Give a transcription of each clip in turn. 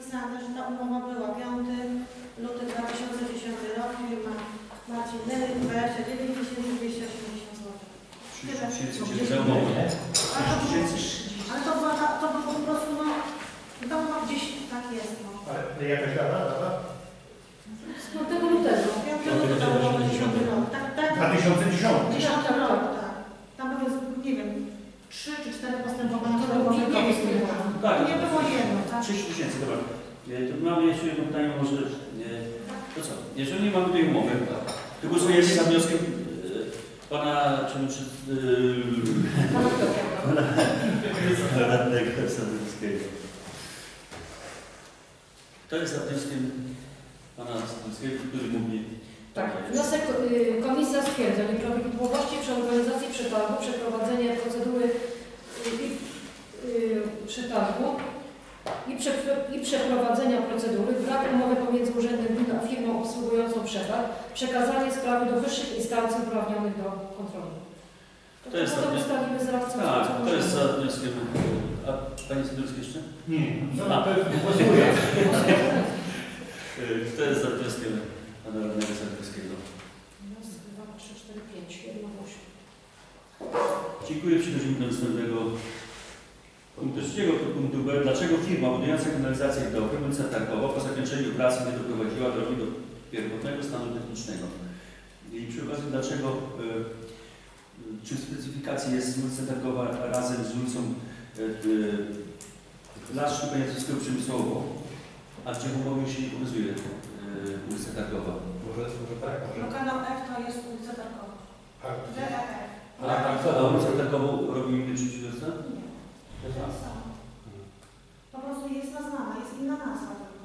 napisane, że ta umowa była 5 luty 2010 rok, firma Marcin Lewy, 29 280 zł. 30 tysięcy się za umowę. Ale to, 30 było, tysięcy. ale to, była, ta- to było po prostu, no, to była gdzieś tak jest, no. Ale jakaś data, data? Z 5 lutego. 5 luty 2010 rok. Tak, tak, 2010. 10 rok, tak. Tam były, nie wiem, 3 czy 4 postępowania, To było nie, wiem. Tak. to nie było jedno, tak? 30 tysięcy, dobra. E, To mamy jeszcze jedno pytanie, może... e, To co? Jeżeli nie mamy tej umowy, to głosujemy za wnioskiem e, pana... Czy, czy, Pana e, radnego Sadowskiego. To jest za wnioskiem pana Sadowskiego, który mówi... Tak, wniosek y, komisja stwierdza nieprawidłowości przy organizacji przetargu, przeprowadzenie procedury przetargu i, prze, i przeprowadzenia procedury, brak umowy pomiędzy urzędem gminy a firmą obsługującą przetarg, przekazanie sprawy do wyższych instancji uprawnionych do kontroli. To jest potem tak, ustalimy Tak, to możemy. jest za wnioskiem... A pani Sadowski jeszcze? Nie, no na pewno głosuję. E, Kto jest za wnioskiem pana radnego Sadowskiego? Raz, dwa, trzy, cztery, pięć, jedno, osiem. Dziękuję. Przechodzimy do następnego punktu trzeciego punktu B. Dlaczego firma budująca kanalizację do Krymnica Targowa po zakończeniu pracy nie doprowadziła drogi do pierwotnego stanu technicznego? I przy okazji dlaczego e, czy w specyfikacji jest ulica Targowa razem z ulicą e, Las Szczypieniackiego Przemysłowo, a gdzie w umowie się nie pokazuje e, ulica Targowa? Może, może tak, No kanał F to jest ulica Tarkowa. Tak. DEF. A tam co? A ulicę Targową robi inny przedsiębiorca? To jest samo. Po prostu jest nazwana, jest inna nazwa tylko.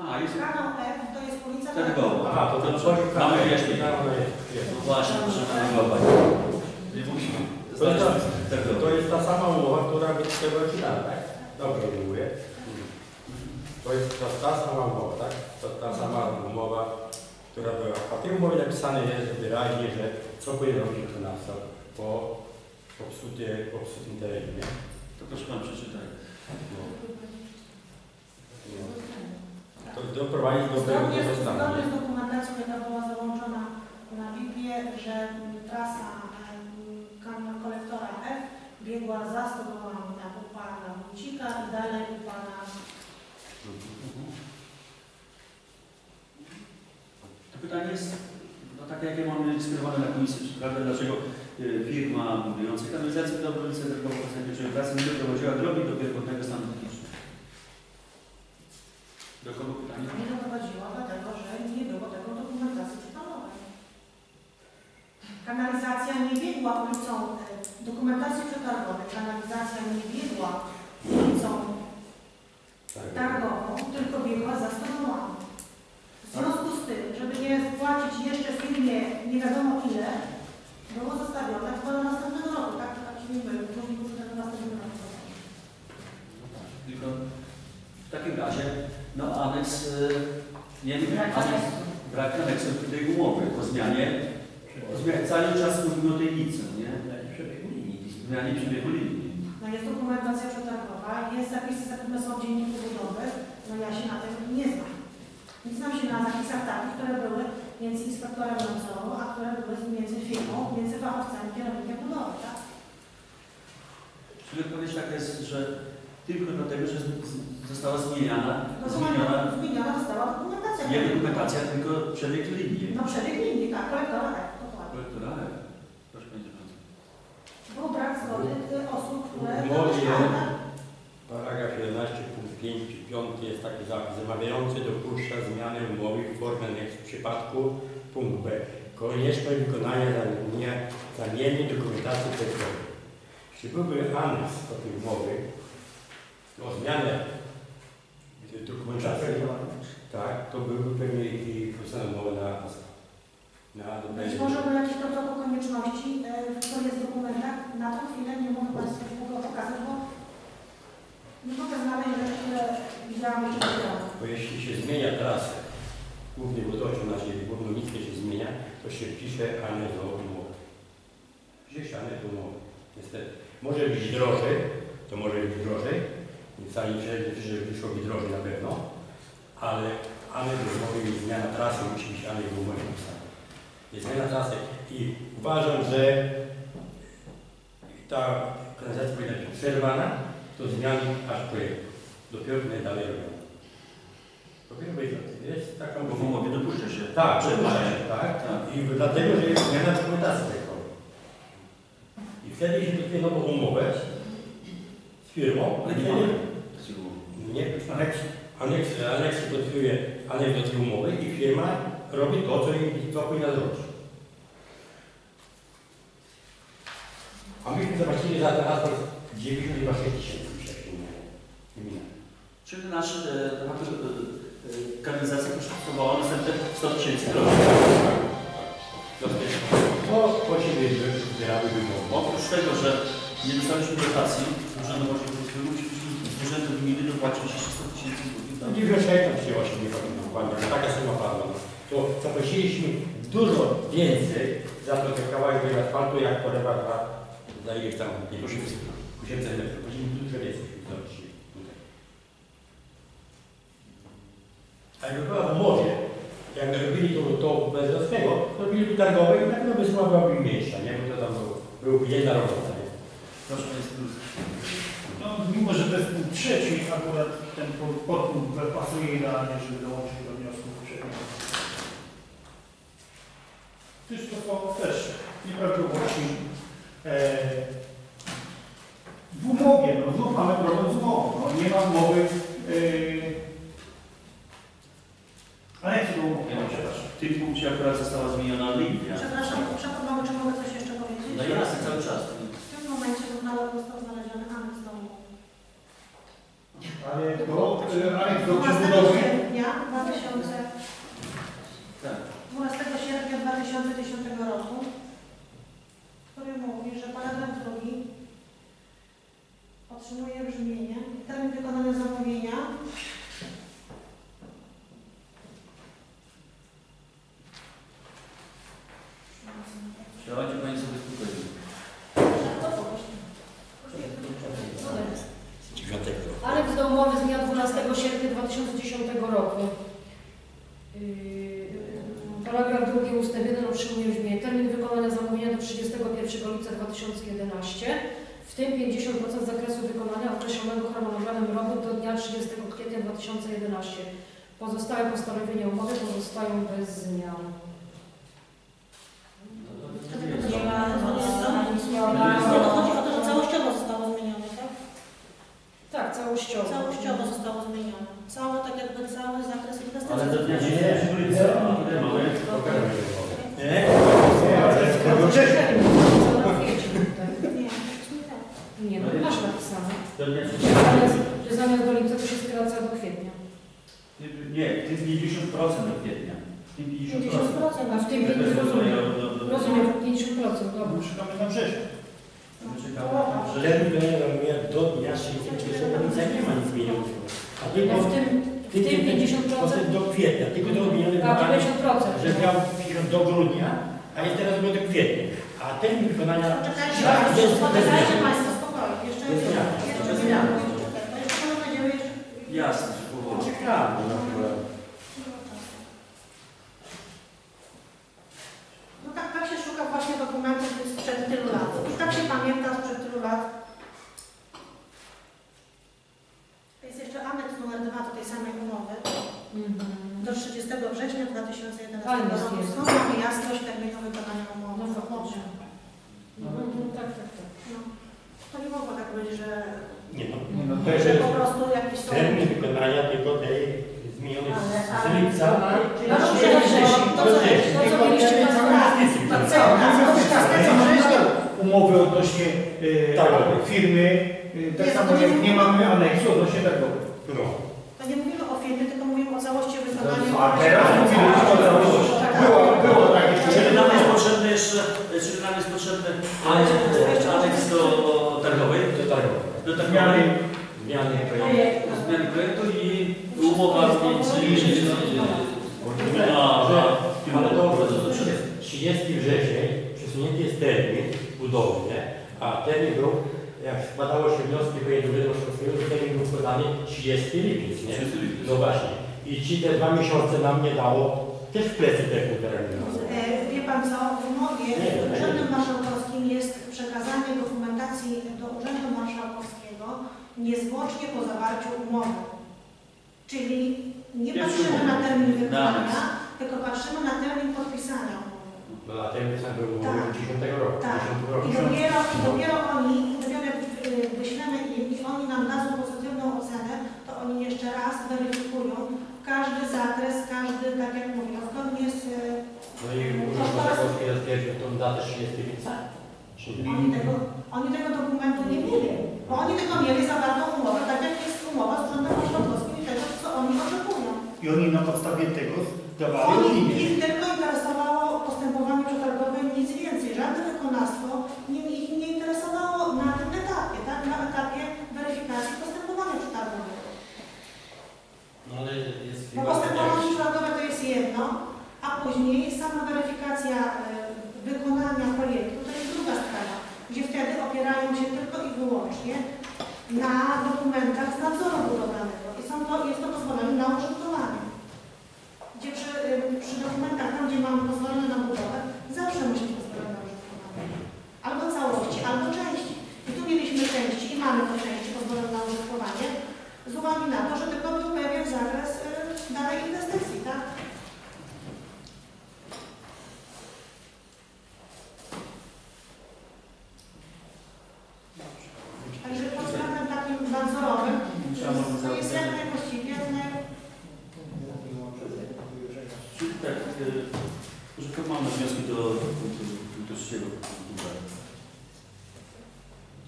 A, jest Kanał F to jest ulica Targowa. Aha, to Dobrze. Mamy wyjaśnienie. No, jest. No właśnie, proszę Pana złapać. Nie musimy. To jest, ta, Tego. to jest ta sama umowa, która była czytana, tak? Dobrze mówię. To jest ta, ta sama umowa, tak? To ta sama umowa, która była. A w tej umowie napisane jest wyraźnie, że co powinien robić wykonawca po popsucie, popsutym terenie. To proszę Pan przeczytaj. To doprowadzić do tego stanu. zgodnie z dokumentacją, jaka była załączona na BIP-ie, że trasa em, kanał kolektora F biegła za stodołami tam u pana Wójcika i dalej u pana To pytanie jest, no tak jak ja mamy skierowane na komisję, prawda, dlaczego firma budująca kanalizację do obwodnicy Targowa po zakończeniu pracy nie doprowadziła drogi do pierwotnego stanu technicznego. Do kogo pytanie? nie doprowadziła, dlatego że nie było tego dokumentacji przetargowej. Kanalizacja nie biegła ulicą, e, dokumentacji przetargowej kanalizacja nie biegła ulicą Tak. targową, tylko biegła za stodołami. W związku z tym, żeby nie płacić jeszcze firmie nie wiadomo ile, było zostawione to do następnego roku, tak? Tak się nie było, później było do następnego roku. No tak, Tylko w takim razie, no aneks, y, nie, nie, Brak aneks, aneksu. brak aneksu do tej umowy o zmianie, o zmianie, cały czas mówimy o tej licy, nie? Zmianie przebiegu linii. No jest dokumentacja przetargowa, jest zapisy zapewne są w dzienniku budowy, no ja się na tym nie znam. Nie znam się na zapisach takich, które były między inspektorem nadzoru, a które były między firmą, między fachowcami kierownikiem budowy, tak? Czyli odpowiedź taka jest, że tylko dlatego, że została zmieniana, zmieniona Dokumentacja zmieniona została dokumentacja. nie dokumentacja, tylko przebieg linii. No przebieg linii, tak, kolektora F, dokładnie. Kolektora F. Proszę Pani Przewodnicząca. Był brak zgody y, osób, które... Umowie. Paragraf 11 punkt 5 i 5 jest taki zapis. Zamawiający dopuszcza zmianę umowy w formie w przypadku punkt B. Konieczność wykonania zamiennej dokumentacji projektowej. Jeśli byłby aneks do tej umowy o zmianę tej dokumentacji, tak, to byłby pewnie i umowa na na Być może był jakiś protokół konieczności, y, który jest w dokumentach. Na tą chwilę nie mogę Państwu tego pokazać, bo nie mogę znaleźć rzeczy, które widziałam jeszcze. Bo jeśli się zmienia trasę, głównie wodociąg na ziemi, główną nitkę się zmienia, to się pisze aneks do umowy. Pisze się aneks do umowy, niestety. Może być drożej, to może być drożej, Wcale nie że że wyszłoby drożej na pewno, ale aneks domowy jest zmiana trasy, musi być aneks domowy napisany. Jest zmiana trasy i uważam, że ta kanalizacja powinna być przerwana do zmiany aż projektu. Dopiero nie dalej robią. Powinno być, jest taka Bo w umowie dopuszcza się. Tak, Przepraszam. przepraszam, tak. Tak. I dlatego, że jest zmiana dokumentacji projektowej. I wtedy się nową umowę z firmą, Ale nie mamy. Nie, aneks, aneks, aneks podpisuje aneks do tej umowy i firma robi to, co, jej- co powinna zrobić. A myśmy zapłacili za ten asfalt 92 tysięcy wcześniej. nie? Gmina. Czyli nasz e, temat, e, e, kanalizacja kosztowała następne 100 tysięcy. To prosimy, żeby zbierały wymowy. Oprócz tego, że nie dostaliśmy dotacji z Urzędu Wojewódzkiego, Urzędu Gminy dopłacić jeszcze 100 tysięcy złotych. No 96 się właśnie nie pamiętam dokładnie, ale taka suma padła. To zapłaciliśmy dużo więcej za to ten kawałek asfaltu, jak polewa za, za ile tam, nie wiem, 800 metrów. Zapłaciliśmy dużo więcej dzisiaj. A jakby była w umowie, jak robili to, to bez Rosnego, to robili tu targowe i na pewno by suma byłaby mniejsza, nie? Bo to tam było, był jedna robota, nie? Proszę Państwa, No, mimo, że to jest punkt trzeci, akurat ten po- podpunkt pasuje idealnie, żeby dołączyć do wniosku poprzedniego. Gdyż to są też nieprawidłowości e, w umowie. No, znów mamy problem z umową. No, nie ma umowy e, aneksu do umowy. Ja przepraszam. W tym punkcie akurat została zmieniona linia. Przepraszam, przepraszam, czy mogę coś jeszcze powiedzieć? No jasne, cały czas. W tym momencie został został znaleziony aneks do umowy. Ale to e, aneks do 12 przebudowy. sierpnia 2000 Tak. 12 sierpnia 2010 roku, który mówi, że paragraf drugi otrzymuje brzmienie termin wykonania zamówienia Działajcie Państwo spokojnie. Dziewiątego. Aneks do umowy z dnia 12 sierpnia 2010 roku. Yy, Paragraf drugi ust. 1 otrzymuje brzmienie termin wykonania zamówienia do 31 lipca 2011, w tym 50% zakresu wykonania określonego harmonogramem robót do dnia 30 kwietnia 2011. Pozostałe postanowienia umowy pozostają bez zmian. Nie ma nie ma. chodzi o to, że całościowo zostało zmienione, tak? Tak, całościowo. Całościowo zostało zmienione. Cały, tak jakby cały zakres inwestycji. Ale do dnia 30 lipca, a tutaj mamy Nie? Jest to wcześniej. Nie, nie tak. Nie, no masz napisane. do dnia Że 30 zamiast, że zamiast do lipca to się skraca do kwietnia. Nie, w tym 50% do kwietnia. W tym 50%. 50%. A w tym Ja też 50%. rozumiem, do- do- do- Rozumiem, 50%, dobra. Szukamy na wrześniu. My czekamy, Termin wykonania do dnia 31 lipca nie ma nic zmienionego. A tylko No w tym, w tym 50%, do kwietnia, tylko to zmienione a wykonanie, 50%. że miał 50 do grudnia, a jest teraz do kwietnia. A termin wykonania Poczekajcie Tak, Państwo, poczekajcie jest- Państwo spokojnie. Jeszcze jest zmiana. jeszcze zmiana. jasne, że powoli. Czekamy na to. No tak, tak się szuka właśnie dokumentów sprzed tylu lat. I tak się pamięta sprzed tylu lat. Jest jeszcze aneks numer 2 do tej samej umowy Mhm. do 30 września 2011 Ale jest, mamy jasność terminu wykonania umowy? No faktycznie. No, no, tak, tak, tak. No. To nie mogło tak być, że, Nie no. Nie, no to że jest po prostu jakieś są... Termin wykonania tylko tej zmienionej z lipca na Czyli na to, co- 30 to, do co- września. to, co Tylko mieliście umowy odnośnie e, Tak. firmy, tak Nie, samo to nie jak nie mamy aneksu odnośnie tego. No. To nie mówimy o firmie, tylko mówimy o całości wykonania A teraz mówimy o całości. Było, było takie Czyli nam jest potrzebny jeszcze, czyli nam jest potrzebny aneks, do targowej, To tak. do targowej, zmiany. Zmiany Projekt. zmiany projektu i umowa a, Ale dobrze, to jest 30 wrzesień, przesunięty jest termin budowy, a termin był, jak składało się wnioski do jednego szkolskiego, to termin był podany 30 lipiec, nie? 30 lipiec. No właśnie. I ci te dwa miesiące nam nie dało też w plecy terminu. E, Wie Pan co, w umowie z. Urzędem Marszałkowskim jest przekazanie dokumentacji do Urzędu Marszałkowskiego niezwłocznie po zawarciu umowy. Czyli nie Pierwszy patrzymy umowy. na termin Na wykonania, tylko patrzymy na termin podpisania umowy. No a ten sam był Tak. 10 roku. Tak. 10 roku. I dopiero, i dopiero oni, dopiero jak y, wyślemy im i oni nam dadzą pozytywną ocenę, to oni jeszcze raz weryfikują każdy zakres, każdy, tak jak mówię, zgodnie z... y, No i Urząd Marszałkowski zatwierdził tą datę 30 lipca. Oni tego, oni tego dokumentu nie mieli, bo oni tylko mieli zawartą umowę, tak jak jest umowa z Urzędem Marszałkowskim i tego, co oni oczekują. I oni na podstawie tego zdawali Oni, opinię. ich tylko interesowało postępowanie przetargowe, nic więcej. Żadne wykonawstwo nie, ich nie interesowało na tym etapie, tak? na etapie weryfikacji postępowania przetargowego. No ale jest Bo postępowanie przetargowe to jest jedno, a później sama weryfikacja e, wykonania projektu to jest druga sprawa, gdzie wtedy opierają się tylko i wyłącznie na dokumentach z nadzoru budowlanego i są to, jest to pozwolenie na użytkowanie. Gdzie przy, y, przy dokumentach, tam gdzie mamy pozwolenie na budowę, zawsze musi być pozwolenie na użytkowanie. Albo całości, albo części. I tu mieliśmy części i mamy po części pozwolenie na użytkowanie z uwagi na to, że tylko był pewien zakres y, danej inwestycji, tak? Także pod względem takim nadzorowym jest jak naj... Czyli tak, e, że mamy wnioski do punktu punktu trzeciego.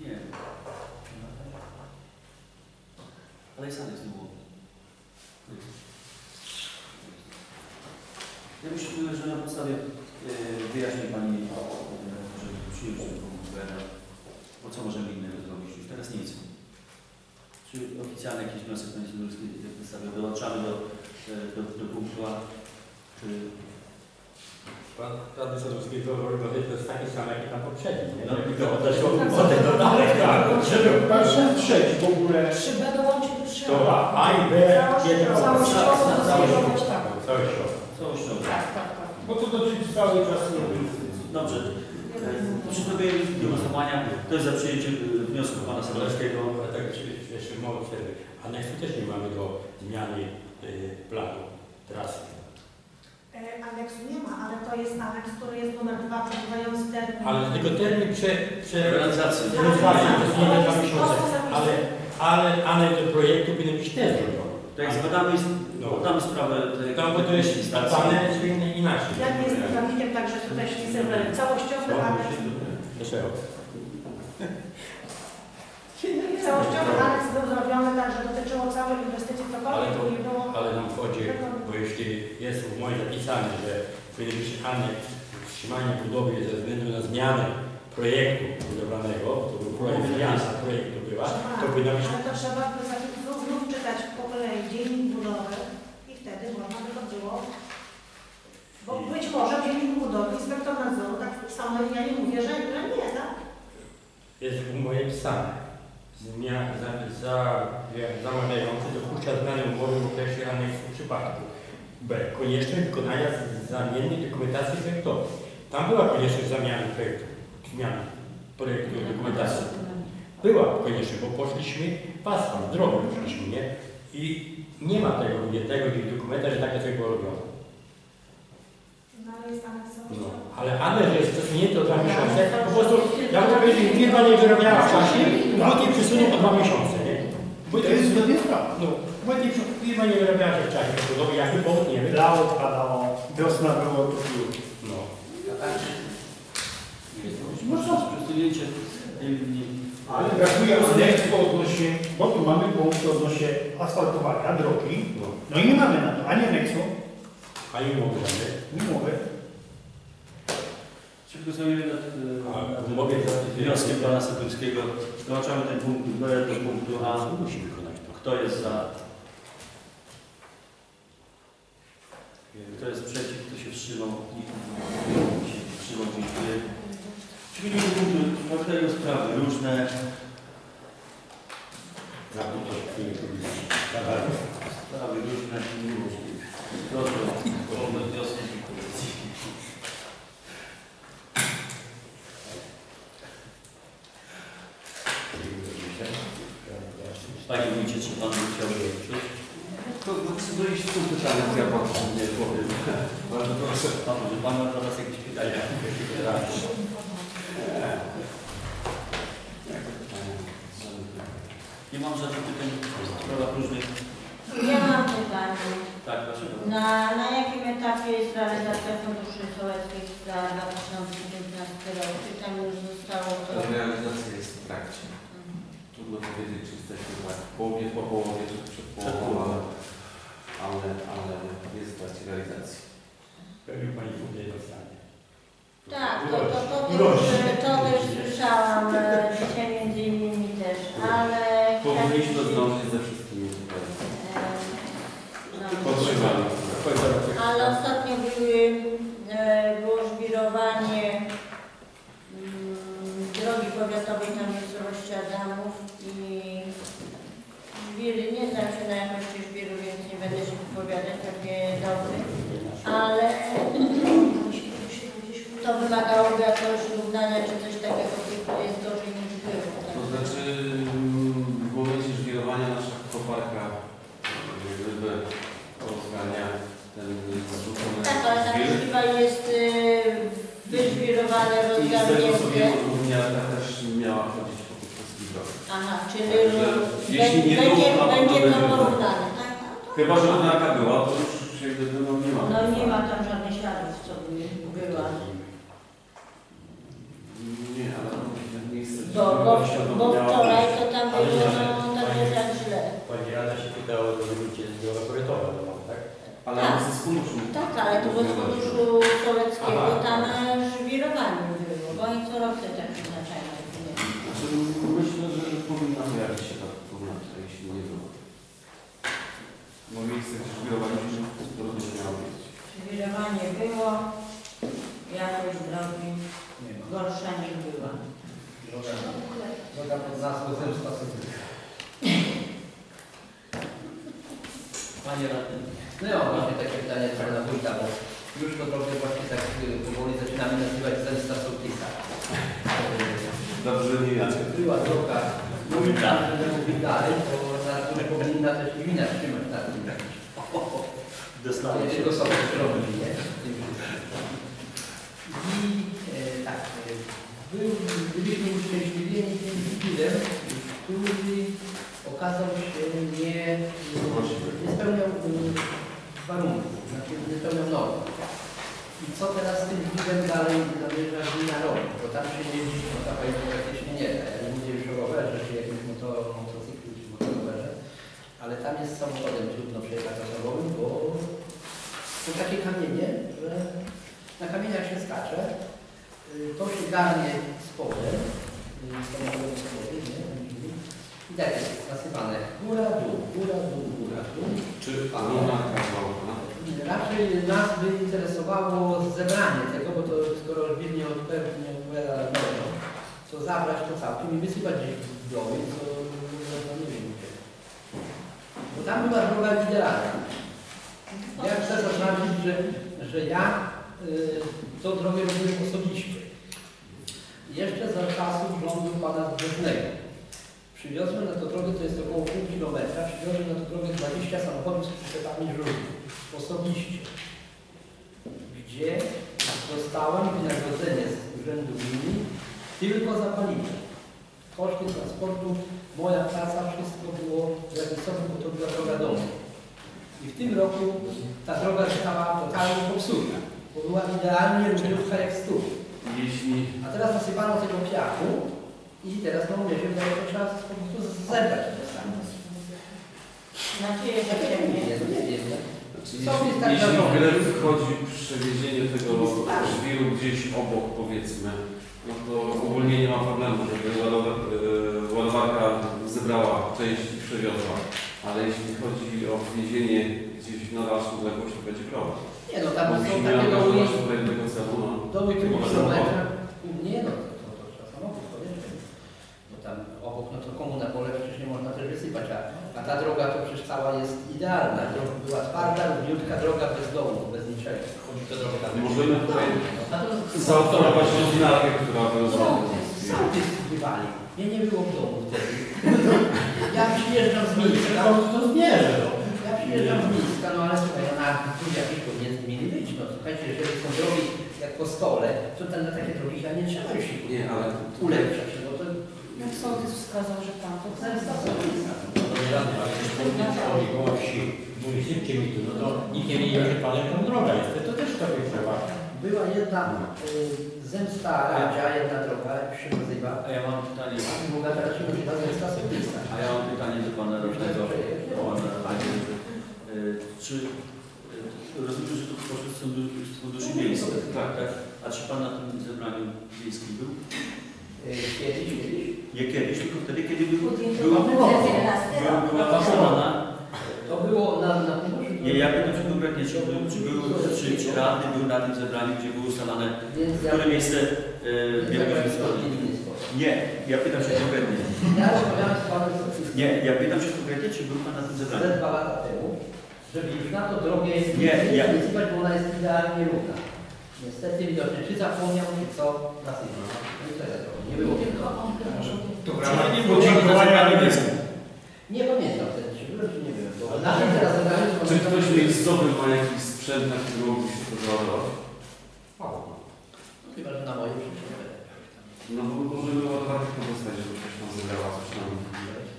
Nie. Ale jest aneks nie było. Ja myślę, że na podstawie e, wyjaśnień Pani, e, że przyjąć B, bo co możemy innego zrobić? Już teraz nic. Czy oficjalny jakiś wniosek Pani Sylwester przedstawia? Dołączamy do, do, do punktu A. Czy Pan radny Sadowski to jest taki sam jak i tam poprzedni, nie? No, Tylko to- odeszło od tego dalej, tak. Żeby patrzeć trzeci w ogóle. Trzy B dołączyć do trzy To A, A i B, jeden Całościowo Całościowo. tak. Całościowo. całościowo? Tak, tak, tak. Bo to dotyczy cały czas. Dobrze. E, Przystępujemy do głosowania. Kto jest za przyjęciem wniosku Pana Sadowskiego? Ale tak jeszcze- mało przerwy. Aneksu też nie mamy do zmiany y, planu trasy. E, Aneksu nie ma, ale to jest aneks, który jest numer dwa, przebywający termin. Ale tylko termin prze, prze, Realizacji. realizacji to jest nie dwa miesiące. Ale, ale aneks do projektu powinien być też zrobiony. Tak, zbadamy, No. badamy sprawę Tam, bo to jest inaczej. Jak jest prawnikiem, także tutaj ślisty całościowy aneks. Dlaczego? Całościowy aneks był zrobiony tak, że dotyczyło całej inwestycji, Ale cokolwiek to- tu nie było. Ale nam chodzi, bo jeśli jest w umowie zapisane, że być aneks wstrzymania budowy ze względu na zmianę projektu budowlanego, to był projekt zmiana projektu była, to powinno być Ale to trzeba znów, znów czytać po kolei dziennik budowy i wtedy można by to było. Bo być może w dzienniku budowy inspektor nadzoru, tak samo ja nie mówię, że, że nie, tak? jest w umowie pisane. Zamawiający dopuszcza zmianę umowy w okresie aneksu przypadku B. Konieczność wykonania zamiennej dokumentacji projektowej. Tam była konieczność zamiany projektu, zmiany projektu dokumentacji. Była konieczność, bo poszliśmy pasem, drogą poszliśmy, nie? I nie ma tego ujętego w dokumentach, że takie coś było robione. No ale No, że jest przesunięty o dwa miesiące, po prostu, ja bym powiedział, że firma nie wyrobiała w czasie, drugi przesunął o dwa miesiące, nie? Bo To jest zgodnie z prawem. no, bo nie, firma nie wyrobiała się w czasie, to budowy, jaki powód nie wiem. Lało padało, wiosna było to pił. No. No co? Przesunięcie. Ale brakuje aneksu odnośnie, bo tu mamy punkt odnośnie asfaltowania drogi. no. No i nie mamy na to ani aneksu, 과잉 먹이라는데? 미모에? Ci, którzy umowie wnioskiem pana Sypulskiego, dołączamy ten punkt do tego punktu A. Musi wykonać to. Kto jest za? Kto jest przeciw? Kto się wstrzymał? Nikt się wstrzymał. Dziękuję. Przyjmijmy punkty każdego sprawy różne. Sprawy różne. Są pytania, ja bardzo nie powiem. Bardzo proszę. Pan, ma nas jakieś pytania? Nie mam żadnych pytań w sprawach różnych. Ja mam pytanie. Tak, proszę. Na, na jakim etapie jest realizacja funduszy sołeckich za 2015 rok? Czy tam już zostało to? Realizacja jest w trakcie. Trudno powiedzieć, czy jesteśmy tak w połowie, po połowie, czy przed połową, ale, ale, ale jest w trakcie realizacji. Pewnie Pani dostanie. Tak, to, to, też, to też słyszałam e, dzisiaj między innymi też, ale... Powinniśmy zdążyć ze wszystkimi tutaj. E, no. Potrzebami. Ale ostatnio były, e, było żwirowanie mm, drogi powiatowej na miejscowości Adamów i żwiry, nie znam się na jakości żwiru, więc nie będę się wypowiadać, takie dobre, ale to wymagałoby jakiegoś równania czy coś takiego, tylko jest gorzej niż było. To znaczy mm, w momencie żwirowania nasza koparka ryby rozgania ten zarzucony Tak, ale ta żwir. możliwa jest y, wyżwirowane, I z tego co rozgarnięte. wiem, gówniarka też miała chodzić po tych wszystkich drogach. Aha, czyli Także jeśli nie będzie, było, to będzie to porównane. tak? Chyba, że odnaka była, to już się no nie ma. No nie ma tam żadnych śladów, co by była. Nie, ale miejsce Bo, bo, bo wczoraj to tam było, nie, no to nie tak źle. Pani Rada się pytała o wrócie z biura korytowe, tak? Ale Tak. z funduszu. Tak, ale to było z funduszu sołeckiego, Aha. tam żwirowanie było, bo oni co rok te tak przeznaczają. Znaczy, myślę, że powinna pojawić się ta wspólnota, jeśli nie było. Bo miejsce, gdzie żwirowaliśmy, to również miało być. Żwirowanie było, jakość drogi gorsza niż była. Droga, droga pod nazwą Zemsta Sydryka. Panie Radny. No ja mam właśnie takie pytanie do pana wójta, bo już to trochę właśnie tak y, powoli zaczynamy nazywać zemsta sołtysa. Dobrze, nie inaczej. Była droga, Wójta. żeby mówić dalej, to na której powinna też gmina trzymać na tym. Dostałem Nie się. tylko sobie robi, nie? I e, tak, e, był, byliśmy uszczęśliwieni tym dealem, który okazał się nie, nie spełniał mm, warunków, znaczy nie spełniał norm. I co teraz z tym dealem dalej zamierza gmina robić? Bo tam się jeździć motocykl praktycznie nie da. Ja nie mówię już o rowerze, motor, motocyklu, czy motorowerze, ale tam jest samochodem trudno przejechać osobowym, bo są takie kamienie, że na kamieniach się skacze, y, to się garnie spodem, y, samochodem spodem, nie? I tak jest nasypane góra, dół, góra, dół, góra, dół. Czy Kawałka? Raczej nas by interesowało zebranie tego, bo to skoro żwir nie odpowiada, to zabrać to całkiem i wysypać gdzieś doły, to nie wiem gdzie. Bo tam była droga idealna. Ja chcę zaznaczyć, że, że ja y, tą drogę robiłem osobiście. Jeszcze za czasów rządu pana Brzeżnego. Przywiozłem na tę drogę, to jest około pół kilometra, przywiozłem na tę drogę 20 samochodów z przyczepami żółtych. Osobiście. Gdzie dostałem wynagrodzenie z urzędu gminy tylko za paliwo. Koszty transportu, moja praca, wszystko było zapisowane, bo to była droga domu. I w tym roku ta droga została totalnie popsuta, bo była idealnie równiutka jak stół. Jeśli A teraz nasypano tego piachu i teraz no wydaje, że trzeba po prostu zebrać to samo. Znaczy jeszcze Nie wiem, nie? Znaczy, Co jeśli, jest tak jeśli w grę wchodzi przewiezienie tego żwiru gdzieś obok, powiedzmy, no to ogólnie nie ma problemu, żeby ładowa- e, ładowarka zebrała część i przewiozła. Ale jeśli chodzi o wwiezienie gdzieś na dalszą odległość, to będzie problem. Nie no, tam Bo są takie doły, tego celu, no. doły kilometra. Nie no, to, to, to trzeba samochód powiedzieć. Bo tam obok, no to komu na pole przecież nie można też wysypać, a A ta droga to przecież cała jest idealna. Była twarda, równiutka droga bez domu, bez niczego. Chodzi to droga tam. Możemy tutaj zaautorować godzinarkę, która by No, sam wysłuchiwali. Mnie nie było w domu wtedy. Ja przyjeżdżam z Mińska. To zmierzę. Ja przyjeżdżam z Mińska, no ale słuchaj, no, na tu jakieś powinien mieli być. No słuchajcie, jeżeli są drogi jak po stole, to ten, na takie drogi chyba nie trzeba już ich Nie, ale ulepszać. No to Jak sołtys wskazał, że tam, to zemsta No też powinien koło wsi. Mówi szybciej mi tu, no to nikt nie wiedział, że panem tam droga jest. To też to trzeba. była jedna y, zemsta Radzia, jedna droga, jak się nazywa. A ja mam pytanie, A druga teraz się nazywa zemsta a ja mam pytanie do pana radnego. E, Czy e, rozumiem, że to z fundu- z funduszy miejskich, Tak. tak? A czy pan na tym zebraniu wiejskim był? Y, Kiedyś, Nie kiedyś, tylko wtedy, kiedy był, była, decyzję. była. To było na, na. Nie, ja pytam się konkretnie, czy, był- czy, był, czy, czy radny był na tym zebraniu, gdzie było ustalane, które miejsce e, wielkości Nie, ja pytam się konkretnie. Nie, ja pytam się konkretnie, czy był pan na tym ze zebraniu. dwa lata temu, żeby na to drogę Nie, ja- bo ona jest idealnie równa. Niestety widocznie, czy zapomniał, czy co. No tyle. Nie było tylko. To nie było podziękowania wiejskim? Nie pamiętam czy nie byłem. Bo na tym teraz zebraniu czy ktoś miejscowy ma jakiś sprzęt, na którym mógłby się to załadować? Chyba, że na moje przyczynę. No bo możemy ładowarkę korzystać, żeby ktoś tam zebrała coś tam.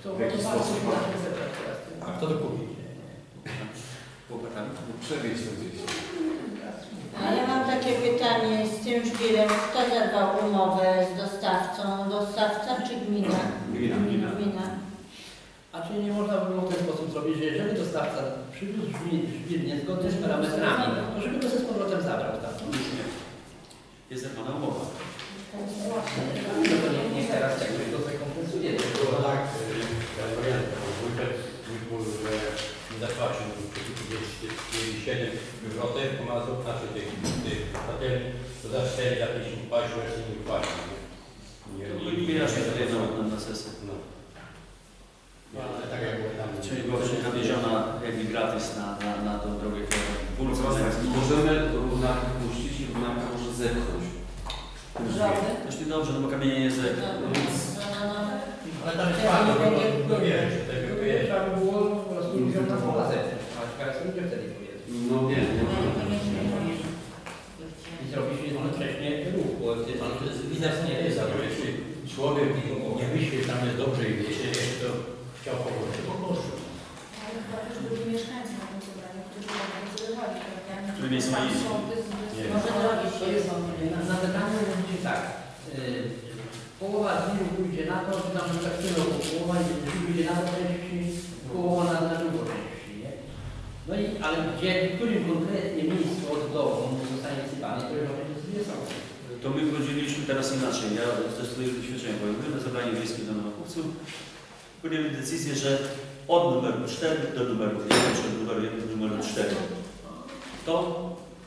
To W jaki to sposób? A kto to kupi? Chłopakami. Przewieźć to gdzieś. A ja mam takie pytanie z tym szpilem. Kto zerwał umowę z dostawcą? Dostawca czy gmina? Gmina, gmina. Gmina. A czy nie można by było w ten sposób zrobić, że jeżeli dostawca przywiózł żwir, niezgodny z parametrami, to żeby go ze z powrotem zabrał tam. Już nie. Jest zerwana umowa. No to nie, nie teraz jakby go zrekompensuje. Było tak, ja pamiętam, wójtek mówił, że nie zapłacił gdzieś 7 wywrotek, pomazał, znaczy tych, tych hoteli, to za 4 za 50 płacił, resztę nie płacił. Nie, nie ja się tutaj na, na, na sesję. No. No, ale tak jak tam. Czyli była nawieziona jakby gratis na, na, na tą drogę, którą Możemy równaka puścić i równaka może zepchnąć. Nie dobrze, no bo kamienie nie. No, no, no. Ale tam jest fajnie, bo no wiesz, tego To wiesz. trzeba by było po prostu ludziom na pola zepchnąć. A teraz ludzie wtedy powiedzą. No nie, nie. I zrobić jednocześnie ruch, bo ty Ale to jest widać nie jest, ale jeśli człowiek nie myśli, że tam jest dobrze i jeśli jeszcze to chciał pomóc, to poszło. Ale chyba też byli mieszkańcy na tym zebraniu, którzy tam decydowali, prawda? Którzy nie są Pan Nie. Może drogi To się jest na, na zebraniu mówicie tak. y, połowa dni pójdzie na to, czy tam tak bo połowa pójdzie na to połowa na, na drugą części, nie? No i, ale gdzie, w którym konkretnie miejscu od dołu zostanie wysypany, to już decyzje są. To my podzieliliśmy teraz inaczej. Ja ze swojego doświadczenia powiem. Na zebraniu wiejskim do Nowakowców podjęli decyzję, że od numeru 4 do numeru 1, czy od numeru 1 do numeru 4 to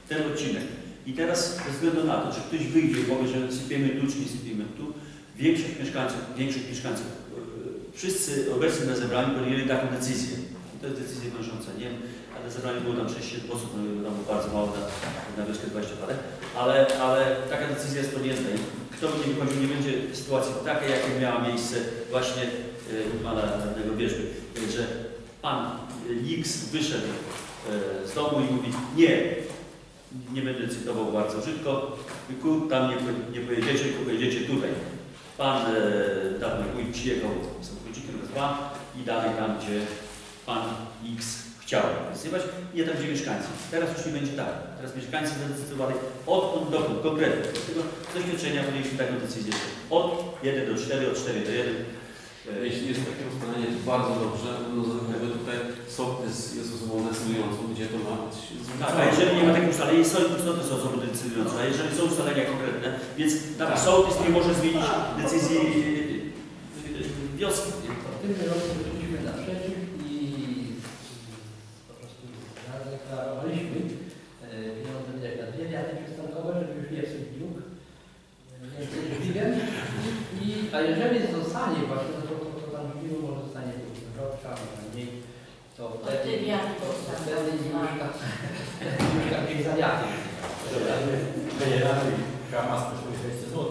ten odcinek. I teraz ze względu na to, że ktoś wyjdzie i powie, że sypiemy tu, czy nie sypiemy tu, większość mieszkańców, większość mieszkańców, e, wszyscy obecni na zebraniu podjęli taką decyzję. I to jest decyzja wiążąca. Nie ale na zebraniu było tam 6-7 osób, no, tam było bardzo mało na, na wioskę 20 parę, ale, ale taka decyzja jest podjęta. I kto by nie wychodził, nie będzie sytuacji takiej, jakie miała miejsce właśnie e, u pana radnego wierzby, że pan e, X wyszedł e, z domu i mówi, nie, nie będę cytował bardzo brzydko, ku, tam nie, nie pojedziecie, tylko pojedziecie tutaj. Pan e, dawny wójt przyjechał z wójcikiem raz dwa i dalej tam, gdzie pan X chciał wysyłać, nie tam, gdzie mieszkańcy. Teraz już nie będzie tak. Teraz mieszkańcy będą zdecydowali odkąd dokąd, konkretnie. Dlatego z doświadczenia podjęliśmy taką decyzję, od 1 do 4, od 4 do 1. e, Jeśli jest takie ustalenie, to bardzo dobrze. No, jakby tutaj sołtys jest osobą decydującą, gdzie to ma być. Tak, a jeżeli nie ma takich ustaleń, są istoty są osoby decydujące, a jeżeli są ustalenia konkretne, więc nawet sołtys nie może zmienić decyzji e, e, wioski. nie? W tym roku wyszliśmy naprzeciw i po prostu zadeklarowaliśmy e, pieniądze widać na dwie wiatry przystankowe, żeby już nie wsyć dług więcej dźwigiem. I, a jeżeli zostanie właśnie, no to, to, to tam dźwigu może zostanie wrotka, mniej zamiary. Dobra, generalnie kama kosztuje 600 zł.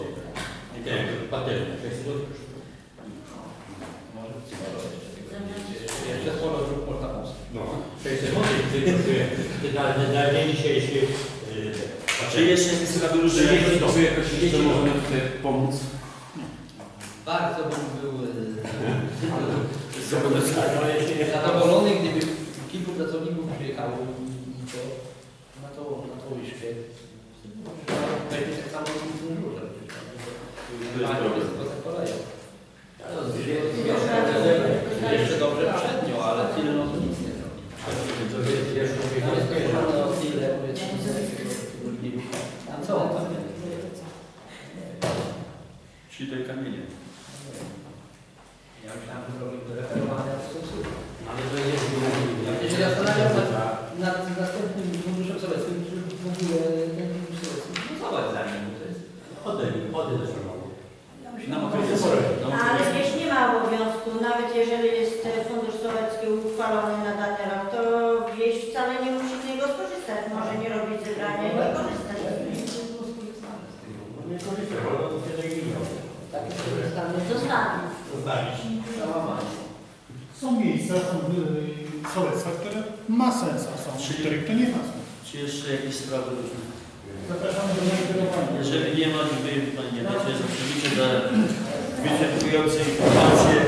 I ten patelnia 600 zł. Jeszcze sporo dróg można pomóc. No, 600 zł, kosztuje na, dzień dzisiejszy. Yy, Czy jeszcze jest na wyróżnienie? Czy jakoś jeszcze możemy tutaj pomóc? Bardzo bym był e, zadowolony, gdyby kilku pracowników przyjechało i to na to, łyżkę. Będzie tak samo z różem. To jest problem. Jeszcze dobrze przednio, ale tylno to nic nie zrobi. Tam jest kojarzone o tyle, Tam co on Czyli jest kamienie. Ja myślałem, że zrobił do referowania w stosunku. Ale to jest Ja się zastanawiam nad, następnym funduszem sowieckim, w ogóle fundusz sowiecki głosować za nim. To jest do Na okresie że spory. No, ale wiesz, nie ma obowiązku, nawet jeżeli jest fundusz sowiecki uchwalony na dany rok, to wieś wcale nie musi z niego skorzystać. Może nie robić zebrania i nie korzystać. Nie korzystam, bo to się zajmie. takie Zostanie. Zostawić. załamanie. Są miejsca, są yy, sołectwa, które ma sens, a są, Czyli- których to nie ma sensu. Czy jeszcze jakieś sprawy różne? Zapraszamy do monitorowania. Jeżeli nie ma, dziękuję Panie Wiecie, oczywiście za wyczerpujące informacje.